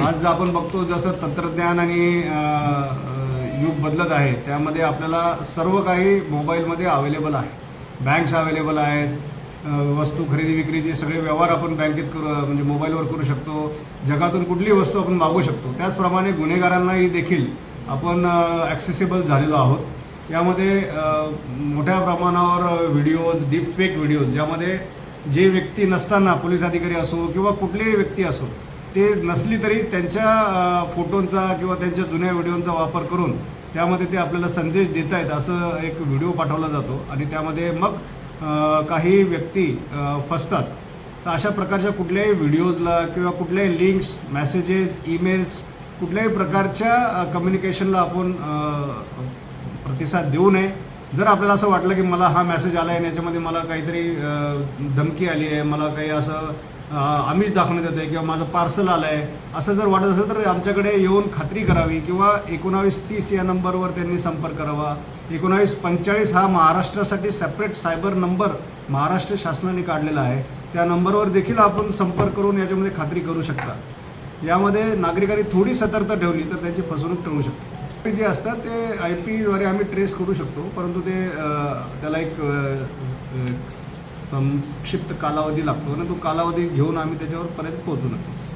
आज आपण बघतो जसं तंत्रज्ञान आणि युग बदलत आहे त्यामध्ये आपल्याला सर्व काही मोबाईलमध्ये अवेलेबल आहे. बँक्स अवेलेबल आहेत वस्तू खरेदी विक्रीचे सगळे व्यवहार आपण बँकेत करू म्हणजे मोबाईलवर करू शकतो. जगातून कुठलीही वस्तू आपण मागू शकतो. त्याचप्रमाणे गुन्हेगारांनाही देखील आपण ॲक्सेसिबल झालेलो आहोत. यामध्ये मोठ्या प्रमाणावर व्हिडिओज डीप फेक व्हिडिओज ज्यामध्ये जे व्यक्ती नसताना पोलीस अधिकारी असो किंवा कुठलीही व्यक्ती असो ते नसली तरी त्यांच्या फोटोंचा किंवा त्यांच्या जुन्या व्हिडिओंचा वापर करून त्यामध्ये ते आपल्याला संदेश देत आहेत असं एक व्हिडिओ पाठवला जातो आणि त्यामध्ये मग काही व्यक्ती फसतात. तर अशा प्रकारच्या कुठल्याही व्हिडिओजला किंवा कुठल्याही लिंक्स मेसेजेस ईमेल्स कुठल्याही प्रकारच्या कम्युनिकेशनला आपण प्रतिसाद देऊ नये. जर आपल्याला असं वाटलं की मला हा मेसेज आला आहे आणि याच्यामध्ये मला काहीतरी धमकी आली आहे मला काही असं आम्हीच दाखवण्यात येतो आहे किंवा माझं पार्सल आलं आहे असं जर वाटत असेल तर आमच्याकडे येऊन खात्री करावी किंवा एकोणावीस तीस या नंबरवर त्यांनी संपर्क करावा. एकोणावीस पंचेचाळीस हा महाराष्ट्रासाठी सेपरेट सायबर नंबर महाराष्ट्र शासनाने काढलेला आहे. त्या नंबरवर देखील आपण संपर्क करून याच्यामध्ये खात्री करू शकता. यामध्ये नागरिकांनी थोडी सतर्कता ठेवली तर त्याची फसवणूक टळू शकते. जे असतात ते आय पीद्वारे आम्ही ट्रेस करू शकतो परंतु ते त्याला एक संक्षिप्त कालावधी लागतो आणि तो कालावधी घेऊन आम्ही त्याच्यावर पर्यंत पोहोचू नक्कीच.